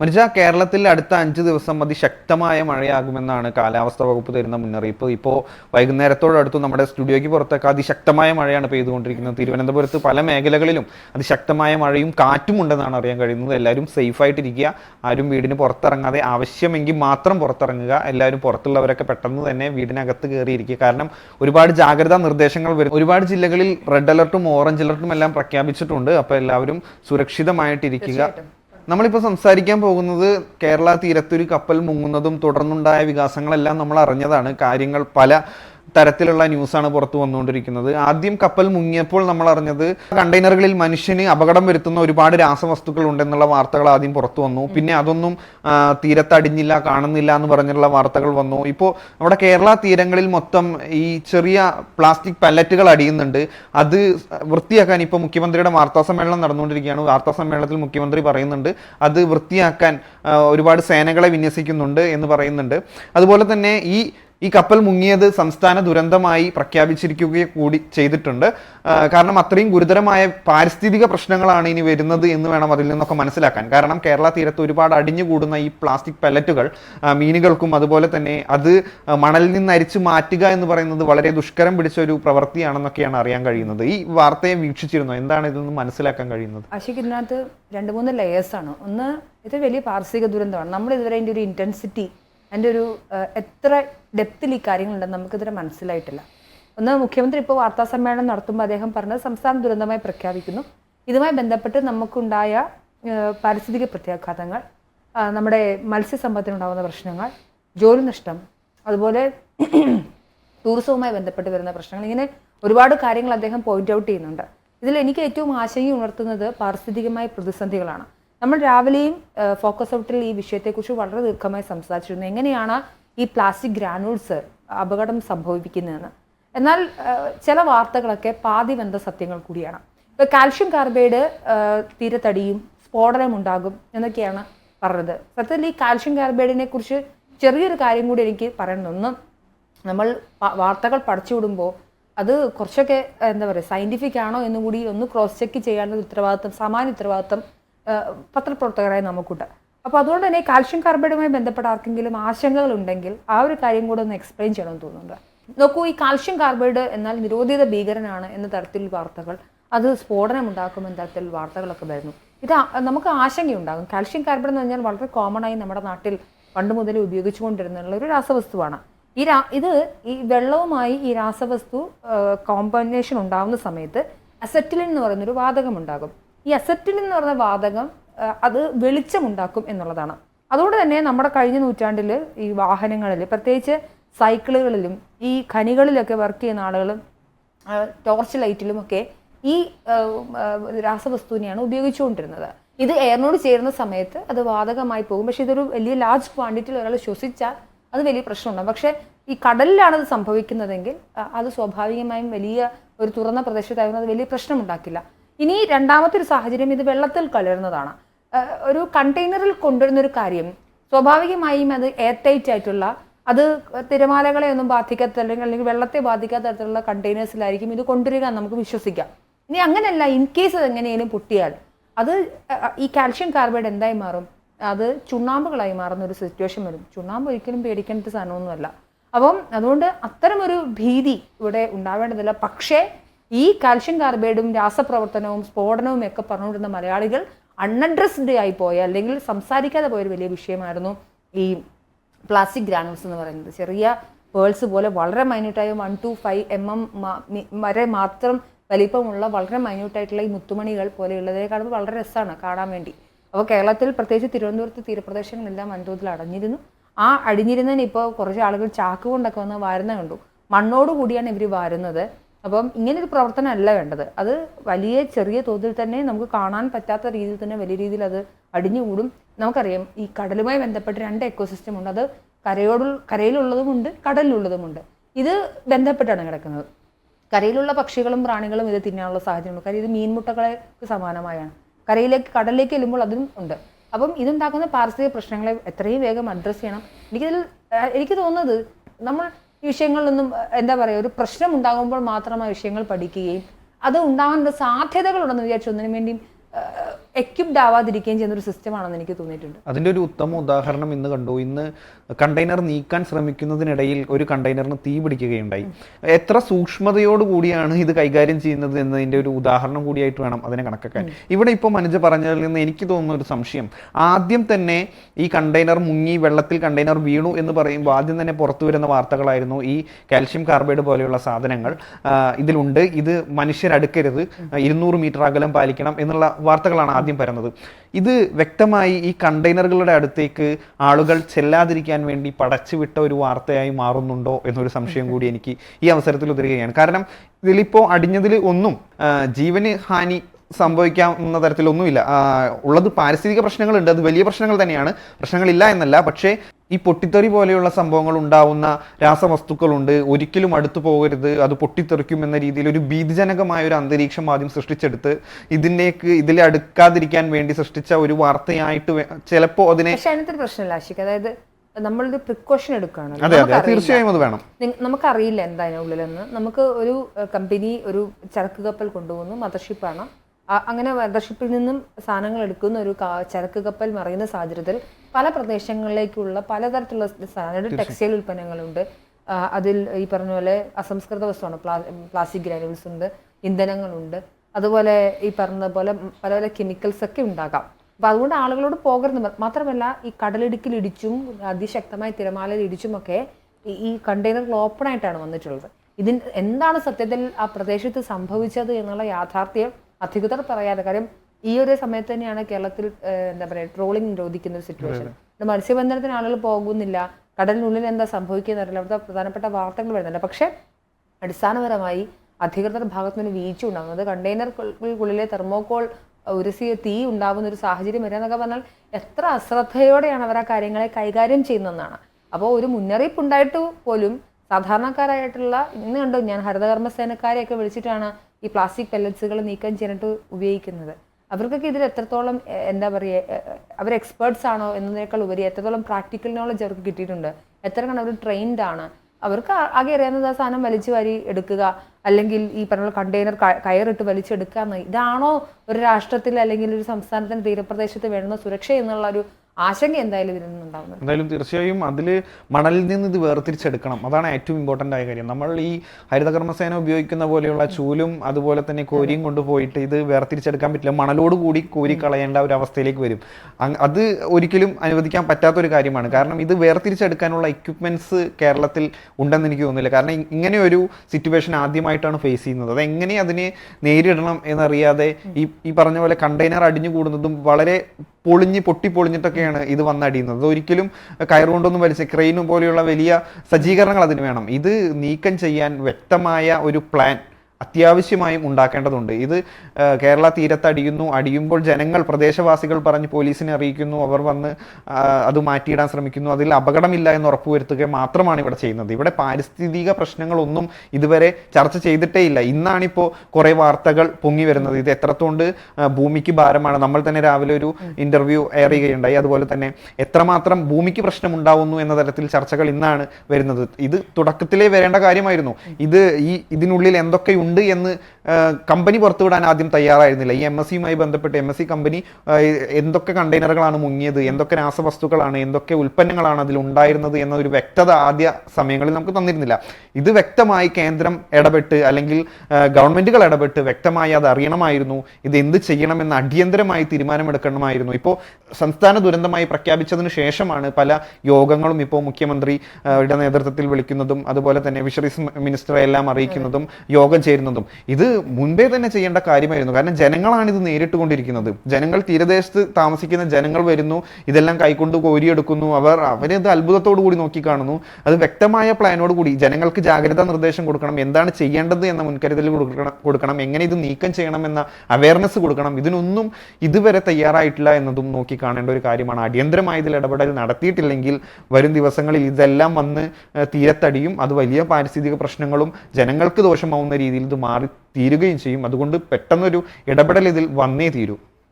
മനുജ കേരളത്തിൽ അടുത്ത അഞ്ച് ദിവസം അതിശക്തമായ മഴയാകുമെന്നാണ് കാലാവസ്ഥാ വകുപ്പ് തരുന്ന മുന്നറിയിപ്പ്. ഇപ്പോൾ വൈകുന്നേരത്തോടടുത്ത് നമ്മുടെ സ്റ്റുഡിയോയ്ക്ക് പുറത്തൊക്കെ അതിശക്തമായ മഴയാണ് പെയ്തുകൊണ്ടിരിക്കുന്നത്. തിരുവനന്തപുരത്ത് പല മേഖലകളിലും അതിശക്തമായ മഴയും കാറ്റും ഉണ്ടെന്നാണ് അറിയാൻ കഴിയുന്നത്. എല്ലാവരും സേഫ് ആയിട്ടിരിക്കുക ആരും വീടിന് പുറത്തിറങ്ങാതെ ആവശ്യമെങ്കിൽ മാത്രം പുറത്തിറങ്ങുക. എല്ലാവരും പുറത്തുള്ളവരൊക്കെ പെട്ടെന്ന് തന്നെ വീടിനകത്ത് കയറിയിരിക്കുക. കാരണം ഒരുപാട് ജാഗ്രതാ നിർദ്ദേശങ്ങൾ വരും. ഒരുപാട് ജില്ലകളിൽ റെഡ് അലർട്ടും ഓറഞ്ച് അലർട്ടും എല്ലാം പ്രഖ്യാപിച്ചിട്ടുണ്ട്. അപ്പോൾ എല്ലാവരും സുരക്ഷിതമായിട്ടിരിക്കുക. നമ്മളിപ്പോൾ സംസാരിക്കാൻ പോകുന്നത് കേരള തീരത്തൊരു കപ്പൽ മുങ്ങുന്നതും തുടർന്നുണ്ടായ വികാസങ്ങളെല്ലാം നമ്മൾ അറിഞ്ഞതാണ്. കാര്യങ്ങൾ പല തരത്തിലുള്ള ന്യൂസാണ് പുറത്തു വന്നുകൊണ്ടിരിക്കുന്നത്. ആദ്യം കപ്പൽ മുങ്ങിയപ്പോൾ നമ്മൾ അറിഞ്ഞത് കണ്ടെയ്നറുകളിൽ മനുഷ്യന് അപകടം വരുത്തുന്ന ഒരുപാട് രാസവസ്തുക്കൾ ഉണ്ടെന്നുള്ള വാർത്തകൾ ആദ്യം പുറത്തു വന്നു. പിന്നെ അതൊന്നും തീരത്തടിഞ്ഞില്ല കാണുന്നില്ല എന്ന് പറഞ്ഞുള്ള വാർത്തകൾ വന്നു. ഇപ്പോൾ നമ്മുടെ കേരള തീരങ്ങളിൽ മൊത്തം ഈ ചെറിയ പ്ലാസ്റ്റിക് പല്ലറ്റുകൾ അടിയുന്നുണ്ട്. അത് വൃത്തിയാക്കാൻ ഇപ്പോൾ മുഖ്യമന്ത്രിയുടെ വാർത്താ സമ്മേളനം നടന്നുകൊണ്ടിരിക്കുകയാണ്. വാർത്താ സമ്മേളനത്തിൽ മുഖ്യമന്ത്രി പറയുന്നുണ്ട് അത് വൃത്തിയാക്കാൻ ഒരുപാട് സേനകളെ വിന്യസിക്കുന്നുണ്ട് എന്ന് പറയുന്നുണ്ട്. അതുപോലെ തന്നെ ഈ ഈ കപ്പൽ മുങ്ങിയത് സംസ്ഥാന ദുരന്തമായി പ്രഖ്യാപിച്ചിരിക്കുകയും കൂടി ചെയ്തിട്ടുണ്ട്. കാരണം അത്രയും ഗുരുതരമായ പാരിസ്ഥിതിക പ്രശ്നങ്ങളാണ് ഇനി വരുന്നത് എന്ന് വേണം അതിൽ നിന്നൊക്കെ മനസ്സിലാക്കാൻ. കാരണം കേരള തീരത്ത് ഒരുപാട് അടിഞ്ഞുകൂടുന്ന ഈ പ്ലാസ്റ്റിക് പെല്ലറ്റുകൾ മീനുകൾക്കും അതുപോലെ തന്നെ അത് മണലിൽ നിന്ന് അരിച്ചു മാറ്റുക എന്ന് പറയുന്നത് വളരെ ദുഷ്കരം പിടിച്ച ഒരു പ്രവൃത്തിയാണെന്നൊക്കെയാണ് അറിയാൻ കഴിയുന്നത്. ഈ വാർത്തയെ വീക്ഷിച്ചിരുന്നു? എന്താണ് ഇതെന്ന് മനസ്സിലാക്കാൻ കഴിയുന്നത്? രണ്ട് മൂന്ന് ലെയേഴ്സ് ആണ്. ഒന്ന് ഇത് വലിയ പാർശ്വിക ദുരന്തമാണ്. നമ്മൾ ഇതുവരെ അതിന്റെ ഒരു ഇന്റൻസിറ്റി അതിന്റെ ഒരു എത്ര ഡെപ്തിൽ ഈ കാര്യങ്ങളുണ്ടെന്ന് നമുക്കിതുവരെ മനസ്സിലായിട്ടില്ല. ഒന്ന് മുഖ്യമന്ത്രി ഇപ്പോൾ വാർത്താ സമ്മേളനം നടത്തുമ്പോൾ അദ്ദേഹം പറഞ്ഞത് സംസ്ഥാനം ദുരന്തമായി പ്രഖ്യാപിക്കുന്നു. ഇതുമായി ബന്ധപ്പെട്ട് നമുക്കുണ്ടായ പാരിസ്ഥിതിക പ്രത്യാഘാതങ്ങൾ നമ്മുടെ മത്സ്യസമ്പത്തിനുണ്ടാകുന്ന പ്രശ്നങ്ങൾ ജോലി നഷ്ടം അതുപോലെ ടൂറിസവുമായി ബന്ധപ്പെട്ട് വരുന്ന പ്രശ്നങ്ങൾ ഇങ്ങനെ ഒരുപാട് കാര്യങ്ങൾ അദ്ദേഹം പോയിന്റ് ഔട്ട് ചെയ്യുന്നുണ്ട്. ഇതിൽ എനിക്ക് ഏറ്റവും ആശങ്ക ഉണർത്തുന്നത് പാരിസ്ഥിതികമായ പ്രതിസന്ധികളാണ്. നമ്മൾ രാവിലെയും ഫോക്കസ് ഔട്ടിൽ ഈ വിഷയത്തെക്കുറിച്ച് വളരെ ദീർഘമായി സംസാരിച്ചിരുന്നു. എങ്ങനെയാണ് ഈ പ്ലാസ്റ്റിക് ഗ്രാനൂൾസ് അപകടം സംഭവിക്കുന്നതെന്ന് എന്നാൽ ചില വാർത്തകളൊക്കെ പാതി വെന്ത സത്യങ്ങൾ കൂടിയാണ്. ഇപ്പോൾ കാൽഷ്യം കാർബൈഡ് തീരത്തടിയും സ്ഫോടനം ഉണ്ടാകും എന്നൊക്കെയാണ് പറഞ്ഞത്. സത്യത്തിൽ ഈ കാൽഷ്യം കാർബൈഡിനെ കുറിച്ച് ചെറിയൊരു കാര്യം കൂടി എനിക്ക് പറയണമെന്ന് നമ്മൾ വാർത്തകൾ പഠിച്ചു വിടുമ്പോൾ അത് കുറച്ചൊക്കെ എന്താ പറയുക സയന്റിഫിക് ആണോ എന്നുകൂടി ഒന്ന് ക്രോസ് ചെക്ക് ചെയ്യാനുള്ള ഉത്തരവാദിത്വം സമാന ഉത്തരവാദിത്വം പത്രപ്രവർത്തകരായ നമുക്കുണ്ട്. അപ്പോൾ അതുകൊണ്ട് തന്നെ കാൽഷ്യം കാർബൈഡുമായി ബന്ധപ്പെട്ട ആർക്കെങ്കിലും ആശങ്കകൾ ഉണ്ടെങ്കിൽ ആ ഒരു കാര്യം കൂടെ ഒന്ന് എക്സ്പ്ലെയിൻ ചെയ്യണമെന്ന് തോന്നുന്നുണ്ട്. നോക്കൂ ഈ കാൽഷ്യം കാർബൈഡ് എന്നാൽ നിരോധിത ഭീകരനാണ് എന്ന തരത്തിൽ വാർത്തകൾ അത് സ്ഫോടനം ഉണ്ടാക്കുമെന്ന തരത്തിൽ വാർത്തകളൊക്കെ വരുന്നു. ഇത് നമുക്ക് ആശങ്കയുണ്ടാകും. കാൽഷ്യം കാർബൈഡ് എന്ന് പറഞ്ഞാൽ വളരെ കോമൺ ആയി നമ്മുടെ നാട്ടിൽ പണ്ട് മുതൽ ഉപയോഗിച്ചുകൊണ്ടിരുന്നുള്ള ഒരു രാസവസ്തുവാണ്. ഈ രാ ഇത് ഈ വെള്ളവുമായി ഈ രാസവസ്തു കോമ്പിനേഷൻ ഉണ്ടാകുന്ന സമയത്ത് അസെറ്റിലിൻ എന്ന് പറയുന്നൊരു വാതകം ഉണ്ടാകും ഈ അസറ്റിൽ എന്ന് പറയുന്ന വാതകം അത് വെളിച്ചമുണ്ടാക്കും എന്നുള്ളതാണ്. അതുകൊണ്ട് തന്നെ നമ്മുടെ കഴിഞ്ഞ നൂറ്റാണ്ടിൽ ഈ വാഹനങ്ങളിൽ പ്രത്യേകിച്ച് സൈക്കിളുകളിലും ഈ ഖനികളിലൊക്കെ വർക്ക് ചെയ്യുന്ന ആളുകളും ടോർച്ച് ലൈറ്റിലുമൊക്കെ ഈ രാസവസ്തുവിനെയാണ് ഉപയോഗിച്ചുകൊണ്ടിരുന്നത്. ഇത് എയറിനോട് ചേരുന്ന സമയത്ത് അത് വാതകമായി പോകും. പക്ഷേ ഇതൊരു വലിയ ലാർജ് ക്വാണ്ടിറ്റിയിൽ ഒരാൾ ശ്വസിച്ചാൽ അത് വലിയ പ്രശ്നമുണ്ടാകും. പക്ഷേ ഈ കടലിലാണ് അത് സംഭവിക്കുന്നതെങ്കിൽ അത് സ്വാഭാവികമായും വലിയ ഒരു തുറന്ന പ്രദേശത്തായിരുന്നു അത് വലിയ പ്രശ്നമുണ്ടാക്കില്ല ഇനി രണ്ടാമത്തെ ഒരു സാഹചര്യം ഇത് വെള്ളത്തിൽ കലരുന്നതാണ്. ഒരു കണ്ടെയ്നറിൽ കൊണ്ടുവരുന്ന ഒരു കാര്യം സ്വാഭാവികമായും അത് എയർ ടൈറ്റ് ആയിട്ടുള്ള അത് തിരമാലകളെ ഒന്നും ബാധിക്കാത്ത അല്ലെങ്കിൽ അല്ലെങ്കിൽ വെള്ളത്തെ ബാധിക്കാത്ത തരത്തിലുള്ള കണ്ടെയ്നേഴ്സിലായിരിക്കും ഇത് കൊണ്ടുവരിക നമുക്ക് വിശ്വസിക്കാം. ഇനി അങ്ങനെയല്ല ഇൻ കേസ് അത് എങ്ങനെയും പൊട്ടിയാൽ അത് ഈ കാൽഷ്യം കാർബൈഡ് എന്തായി മാറും? അത് ചുണ്ണാമ്പുകളായി മാറുന്ന ഒരു സിറ്റുവേഷൻ വരും. ചുണ്ണാമ്പ് ഒരിക്കലും പേടിക്കേണ്ട സാധനമൊന്നുമല്ല. അപ്പം അതുകൊണ്ട് അത്തരമൊരു ഭീതി ഇവിടെ ഉണ്ടാവേണ്ടതില്ല. പക്ഷേ ഈ കാൽഷ്യം കാർബൈഡും രാസപ്രവർത്തനവും സ്ഫോടനവും ഒക്കെ പറഞ്ഞുകൊണ്ടിരുന്ന മലയാളികൾ അൺഅഡ്രസ്ഡ് ആയി പോയ അല്ലെങ്കിൽ സംസാരിക്കാതെ പോയ ഒരു വലിയ വിഷയമായിരുന്നു ഈ പ്ലാസ്റ്റിക് ഗ്രാനുൾസ് എന്ന് പറയുന്നത്. ചെറിയ പേൾസ് പോലെ വളരെ മൈന്യൂട്ടായ one two five M M വരെ മാത്രം വലിപ്പമുള്ള വളരെ മൈന്യൂട്ടായിട്ടുള്ള ഈ മുത്തുമണികൾ പോലെയുള്ളതേ കാണുമ്പോൾ വളരെ രസമാണ് കാണാൻ വേണ്ടി. അപ്പോൾ കേരളത്തിൽ പ്രത്യേകിച്ച് തിരുവനന്തപുരത്ത് തീരപ്രദേശങ്ങളെല്ലാം വൻതോതിൽ അടഞ്ഞിരുന്നു. ആ അടിഞ്ഞിരുന്നതിന് ഇപ്പോൾ കുറച്ച് ആളുകൾ ചാക്ക് കൊണ്ടൊക്കെ വന്ന് വാരുന്ന കണ്ടു മണ്ണോട് കൂടിയാണ് ഇവർ വാരുന്നത്. അപ്പം ഇങ്ങനൊരു പ്രവർത്തനമല്ല വേണ്ടത്. അത് വലിയ ചെറിയ തോതിൽ തന്നെ നമുക്ക് കാണാൻ പറ്റാത്ത രീതിയിൽ തന്നെ വലിയ രീതിയിൽ അത് അടിഞ്ഞുകൂടും. നമുക്കറിയാം ഈ കടലുമായി ബന്ധപ്പെട്ട് രണ്ട് എക്കോസിസ്റ്റം ഉണ്ട്. അത് കരയോട് കരയിലുള്ളതുമുണ്ട് കടലിലുള്ളതുമുണ്ട്. ഇത് ബന്ധപ്പെട്ടാണ് കിടക്കുന്നത്. കരയിലുള്ള പക്ഷികളും പ്രാണികളും ഇത് തിന്നാനുള്ള സാഹചര്യമുണ്ട്. കാര്യം ഇത് മീൻമുട്ടകളെ സമാനമായാണ്. കരയിലേക്ക് കടലിലേക്ക് ചെല്ലുമ്പോൾ അതും ഉണ്ട്. അപ്പം ഇതുണ്ടാക്കുന്ന പാരിസ്ഥിതിക പ്രശ്നങ്ങളെ എത്രയും വേഗം അഡ്രസ്സ് ചെയ്യണം. എനിക്കിതിൽ എനിക്ക് തോന്നുന്നത് നമ്മൾ വിഷയങ്ങളിലൊന്നും എന്താ പറയുക ഒരു പ്രശ്നം ഉണ്ടാകുമ്പോൾ മാത്രം ആ വിഷയങ്ങൾ പഠിക്കുകയും അത് ഉണ്ടാകാനുള്ള സാധ്യതകളുണ്ടെന്ന് വിചാരിച്ചു. ഒന്നിനു വേണ്ടിയും എക്യുപ്ഡ് ആവാതിരിക്കുകയും ചെയ്യുന്ന ഒരു സിസ്റ്റം ആണെന്ന് എനിക്ക് തോന്നിയിട്ടുണ്ട്. അതിന്റെ ഒരു ഉത്തമ ഉദാഹരണം ഇന്ന് കണ്ടു. ഇന്ന് കണ്ടെയ്നർ നീക്കാൻ ശ്രമിക്കുന്നതിനിടയിൽ ഒരു കണ്ടെയ്നറിന് തീ പിടിക്കുകയുണ്ടായി. എത്ര സൂക്ഷ്മതയോട് കൂടിയാണ് ഇത് കൈകാര്യം ചെയ്യുന്നത് എന്നതിന്റെ ഒരു ഉദാഹരണം കൂടിയായിട്ട് വേണം അതിനെ കണക്കാക്കാൻ. ഇവിടെ ഇപ്പോൾ മനുജ പറഞ്ഞതിൽ നിന്ന് എനിക്ക് തോന്നുന്ന ഒരു സംശയം. ആദ്യം തന്നെ ഈ കണ്ടെയ്നർ മുങ്ങി വെള്ളത്തിൽ കണ്ടെയ്നർ വീണു എന്ന് പറയുമ്പോൾ ആദ്യം തന്നെ പുറത്തു വരുന്ന വാർത്തകളായിരുന്നു ഈ കാൽഷ്യം കാർബൈഡ് പോലെയുള്ള സാധനങ്ങൾ. ഇതിലുണ്ട്. ഇത് മനുഷ്യരടുക്കരുത്. ഇരുന്നൂറ് മീറ്റർ അകലം പാലിക്കണം എന്നുള്ള വാർത്തകളാണ് ആദ്യം പരന്നത്. ഇത് വ്യക്തമായി ഈ കണ്ടെയ്നറുകളുടെ അടുത്തേക്ക് ആളുകൾ ചെല്ലാതിരിക്കാൻ വേണ്ടി പടച്ചുവിട്ട ഒരു വാർത്തയായി മാറുന്നുണ്ടോ എന്നൊരു സംശയം കൂടി എനിക്ക് ഈ അവസരത്തിൽ ഉതരുകയാണ്. കാരണം ഇതിലിപ്പോൾ അടിഞ്ഞതിൽ ഒന്നും ജീവന് ഹാനി സംഭവിക്കാവുന്ന തരത്തിലൊന്നുമില്ല. ഉള്ളത് പാരിസ്ഥിതിക പ്രശ്നങ്ങളുണ്ട്. അത് വലിയ പ്രശ്നങ്ങൾ തന്നെയാണ്. പ്രശ്നങ്ങളില്ല എന്നല്ല. പക്ഷേ ഈ പൊട്ടിത്തെറി പോലെയുള്ള സംഭവങ്ങൾ ഉണ്ടാവുന്ന രാസവസ്തുക്കളുണ്ട്. ഒരിക്കലും അടുത്തു പോകരുത്. അത് പൊട്ടിത്തെറിക്കും എന്ന രീതിയിൽ ഒരു ഭീതിജനകമായ ഒരു അന്തരീക്ഷം ആദ്യം സൃഷ്ടിച്ചെടുത്ത് ഇതിനേക്ക് ഇതിൽ അടുക്കാതിരിക്കാൻ വേണ്ടി സൃഷ്ടിച്ച ഒരു വാർത്തയായിട്ട് ചിലപ്പോൾ ചിലപ്പോ അതിനെ പ്രശ്നമില്ല അതായത് നമ്മളൊരു പ്രിക്കോഷൻ എടുക്കുകയാണ്. തീർച്ചയായും അത് വേണം. നമുക്കറിയില്ല എന്താ അതിനുള്ളിലെന്ന്. നമുക്ക് ഒരു കമ്പനി ഒരു ചരക്ക് കപ്പൽ കൊണ്ടുപോകുന്നു. മദർഷിപ്പാണ്. അങ്ങനെ മദർഷിപ്പിൽ നിന്നും സാധനങ്ങൾ എടുക്കുന്ന ഒരു ചരക്ക് കപ്പൽ മറിയുന്ന സാഹചര്യത്തിൽ പല പ്രദേശങ്ങളിലേക്കുള്ള പലതരത്തിലുള്ള സാധനങ്ങൾ ടെക്സ്റ്റൈൽ ഉൽപ്പന്നങ്ങളുണ്ട്. അതിൽ ഈ പറഞ്ഞ പോലെ അസംസ്കൃത വസ്തുവാണ് പ്ലാ- പ്ലാസ്റ്റിക് ഗ്രാനുവൽസ് ഉണ്ട് ഇന്ധനങ്ങളുണ്ട്. അതുപോലെ ഈ പറഞ്ഞ പോലെ പല പല കെമിക്കൽസ് ഒക്കെ ഉണ്ടാകാം. അപ്പം അതുകൊണ്ട് ആളുകളോട് പോകരുത്. മാത്രമല്ല ഈ കടലിടുക്കിൽ ഇടിച്ചും അതിശക്തമായ തിരമാലയിൽ ഇടിച്ചുമൊക്കെ ഈ- ഈ കണ്ടെയ്നറുകൾ ഓപ്പൺ ആയിട്ടാണ് വന്നിട്ടുള്ളത്. ഇതിൻ എന്താണ് സത്യത്തിൽ ആ പ്രദേശത്ത് സംഭവിച്ചത് എന്നുള്ള യാഥാർത്ഥ്യം അധികൃതർ പറയാതെ കാര്യം ഈ ഒരു സമയത്ത് തന്നെയാണ് കേരളത്തിൽ എന്താ പറയുക ട്രോളിംഗ് നിരോധിക്കുന്ന ഒരു സിറ്റുവേഷൻ മത്സ്യബന്ധനത്തിന് ആളുകൾ പോകുന്നില്ല. കടലിനുള്ളിൽ എന്താ സംഭവിക്കുന്ന അറിയില്ല. അവിടുത്തെ പ്രധാനപ്പെട്ട വാർത്തകൾ വരുന്നുണ്ട്. പക്ഷേ അടിസ്ഥാനപരമായി അധികൃതർ ഭാഗത്തു നിന്ന് വീഴ്ച ഉണ്ടാകുന്നത് കണ്ടെയ്നറുകൾക്കുള്ളിലെ തെർമോകോൾ ഉരസിയ തീ ഉണ്ടാകുന്ന ഒരു സാഹചര്യം വരിക എന്നൊക്കെ പറഞ്ഞാൽ എത്ര അശ്രദ്ധയോടെയാണ് അവർ ആ കാര്യങ്ങളെ കൈകാര്യം ചെയ്യുന്നതെന്നാണ്. അപ്പോൾ ഒരു മുന്നറിയിപ്പ് ഉണ്ടായിട്ട് പോലും സാധാരണക്കാരായിട്ടുള്ള ഇന്ന് കണ്ടു ഞാൻ ഹരിതകർമ്മ സേനക്കാരെയൊക്കെ വിളിച്ചിട്ടാണ് ഈ പ്ലാസ്റ്റിക് പെല്ലറ്റ്സുകൾ നീക്കം ചെയ്യാനായിട്ട് ഉപയോഗിക്കുന്നത്. അവർക്കൊക്കെ ഇതിൽ എത്രത്തോളം എന്താ പറയുക അവർ എക്സ്പേർട്സ് ആണോ എന്നതിനേക്കാൾ ഉപരി എത്രത്തോളം പ്രാക്ടിക്കൽ നോളജ് അവർക്ക് കിട്ടിയിട്ടുണ്ട്? എത്ര കണ്ട് അവർ ട്രെയിൻഡ് ആണ്? അവർക്ക് ആകെ അറിയാവുന്നത് ആ സാധനം വലിച്ചു വാരി എടുക്കുക അല്ലെങ്കിൽ ഈ പറഞ്ഞ കണ്ടെയ്നർ കയറിട്ട് വലിച്ചെടുക്കുക എന്ന്. ഇതാണോ ഒരു രാഷ്ട്രത്തിൽ അല്ലെങ്കിൽ ഒരു സംസ്ഥാനത്തിന്റെ തീരപ്രദേശത്ത് വേണ്ടുന്ന സുരക്ഷ എന്നുള്ള ഒരു ആശങ്ക എന്തായാലും ഇതിൽ നിന്നുണ്ടാവുന്നത്? എന്തായാലും തീർച്ചയായും അതിൽ മണലിൽ നിന്ന് ഇത് വേർതിരിച്ചെടുക്കണം. അതാണ് ഏറ്റവും ഇമ്പോർട്ടന്റ് ആയ കാര്യം. നമ്മൾ ഈ ഹരിതകർമ്മസേന ഉപയോഗിക്കുന്ന പോലെയുള്ള ചൂലും അതുപോലെ തന്നെ കോരിയും കൊണ്ടുപോയിട്ട് ഇത് വേർതിരിച്ചെടുക്കാൻ പറ്റില്ല. മണലോട് കൂടി കോരി കളയേണ്ട ഒരു അവസ്ഥയിലേക്ക് വരും. അത് ഒരിക്കലും അനുവദിക്കാൻ പറ്റാത്ത ഒരു കാര്യമാണ്. കാരണം ഇത് വേർതിരിച്ചെടുക്കാനുള്ള എക്യുപ്മെന്റ്സ് കേരളത്തിൽ ഉണ്ടെന്ന് എനിക്ക് തോന്നുന്നില്ല. കാരണം ഇങ്ങനെ ഒരു സിറ്റുവേഷൻ ആദ്യമായിട്ടാണ് ഫേസ് ചെയ്യുന്നത്. അത് എങ്ങനെ അതിനെ നേരിടണം എന്നറിയാതെ ഈ ഈ പറഞ്ഞ പോലെ കണ്ടെയ്നർ അടിഞ്ഞു കൂടുന്നതും വളരെ പൊളിഞ്ഞ് പൊട്ടി പൊളിഞ്ഞിട്ടൊക്കെയാണ് ഇത് വന്നടിയുന്നത് ഒരിക്കലും കയറുകൊണ്ടൊന്നും വലിച്ച ക്രെയിനും പോലെയുള്ള വലിയ സജ്ജീകരണങ്ങൾ അതിന് വേണം. ഇത് നീക്കം ചെയ്യാൻ വ്യക്തമായ ഒരു പ്ലാൻ അത്യാവശ്യമായും ഉണ്ടാക്കേണ്ടതുണ്ട്. ഇത് കേരള തീരത്ത് അടിയുന്നു അടിയുമ്പോൾ ജനങ്ങൾ പ്രദേശവാസികൾ പറഞ്ഞ് പോലീസിനെ അറിയിക്കുന്നു അവർ വന്ന് അത് മാറ്റിയിടാൻ ശ്രമിക്കുന്നു അതിൽ അപകടമില്ല എന്ന് ഉറപ്പുവരുത്തുക മാത്രമാണ് ഇവിടെ ചെയ്യുന്നത്. ഇവിടെ പാരിസ്ഥിതിക പ്രശ്നങ്ങളൊന്നും ഇതുവരെ ചർച്ച ചെയ്തിട്ടേ ഇല്ല. ഇന്നാണിപ്പോൾ കുറേ വാർത്തകൾ പൊങ്ങി വരുന്നത്. ഇത് എത്രത്തോണ്ട് ഭൂമിക്ക് ഭാരമാണ്. നമ്മൾ തന്നെ രാവിലെ ഒരു ഇന്റർവ്യൂ എയർ ചെയ്യുകയുണ്ടായി അതുപോലെ തന്നെ എത്രമാത്രം ഭൂമിക്ക് പ്രശ്നമുണ്ടാവുന്നു എന്ന തരത്തിൽ ചർച്ചകൾ ഇന്നാണ് വരുന്നത്. ഇത് തുടക്കത്തിലേ വരേണ്ട കാര്യമായിരുന്നു. ഇത് ഈ ഇതിനുള്ളിൽ എന്തൊക്കെയുണ്ട് എന്ന് കമ്പനി പുറത്തുവിടാൻ ആദ്യം തയ്യാറായിരുന്നില്ല. ഈ എം എസ് സിയുമായി ബന്ധപ്പെട്ട് എം എസ് സി കമ്പനി എന്തൊക്കെ കണ്ടെയ്നറുകളാണ് മുങ്ങിയത് എന്തൊക്കെ രാസവസ്തുക്കളാണ് എന്തൊക്കെ ഉൽപ്പന്നങ്ങളാണ് അതിൽ ഉണ്ടായിരുന്നത് എന്നൊരു വ്യക്തത ആദ്യ സമയങ്ങളിൽ നമുക്ക് തന്നിരുന്നില്ല. ഇത് വ്യക്തമായി കേന്ദ്രം ഇടപെട്ട് അല്ലെങ്കിൽ ഗവൺമെന്റുകൾ ഇടപെട്ട് വ്യക്തമായി അത് അറിയണമായിരുന്നു. ഇത് എന്ത് ചെയ്യണമെന്ന് അടിയന്തരമായി തീരുമാനമെടുക്കണമായിരുന്നു. ഇപ്പോൾ സംസ്ഥാന ദുരന്തമായി പ്രഖ്യാപിച്ചതിന് ശേഷമാണ് പല യോഗങ്ങളും ഇപ്പോൾ മുഖ്യമന്ത്രിയുടെ നേതൃത്വത്തിൽ വിളിക്കുന്നതും അതുപോലെ തന്നെ ഫിഷറീസ് മിനിസ്റ്ററെ എല്ലാം അറിയിക്കുന്നതും യോഗം ചേരുന്നതും ഇത് മുൻപേ തന്നെ ചെയ്യേണ്ട കാര്യമായിരുന്നു. കാരണം ജനങ്ങളാണ് ഇത് നേരിട്ടുകൊണ്ടിരിക്കുന്നത്. ജനങ്ങൾ തീരദേശത്ത് താമസിക്കുന്ന ജനങ്ങൾ വരുന്നു. ഇതെല്ലാം കൈകൊണ്ട് കോരിയെടുക്കുന്നു. അവർ അവരത് അത്ഭുതത്തോടു കൂടി നോക്കിക്കാണുന്നു. അത് വ്യക്തമായ പ്ലാനോട് കൂടി ജനങ്ങൾക്ക് ജാഗ്രതാ നിർദ്ദേശം കൊടുക്കണം. എന്താണ് ചെയ്യേണ്ടത് എന്ന മുൻകരുതൽ കൊടുക്കണം. കൊടുക്കണം. എങ്ങനെ ഇത് നീക്കം ചെയ്യണം എന്ന അവയർനെസ് കൊടുക്കണം. ഇതിനൊന്നും ഇതുവരെ തയ്യാറായിട്ടില്ല എന്നതും നോക്കി കാണേണ്ട ഒരു കാര്യമാണ്. അടിയന്തരമായ ഇതിൽ ഇടപെടൽ നടത്തിയിട്ടില്ലെങ്കിൽ വരും ദിവസങ്ങളിൽ ഇതെല്ലാം വന്ന് തീരത്തടിയും അത് വലിയ പാരിസ്ഥിതിക പ്രശ്നങ്ങളും ജനങ്ങൾക്ക് ദോഷമാവുന്ന രീതിയിൽ ഇത് മാറി തീരുകയും ചെയ്യും. അതുകൊണ്ട് പെട്ടെന്നൊരു ഇടപെടൽ ഇതിൽ വന്നേ തീരൂ.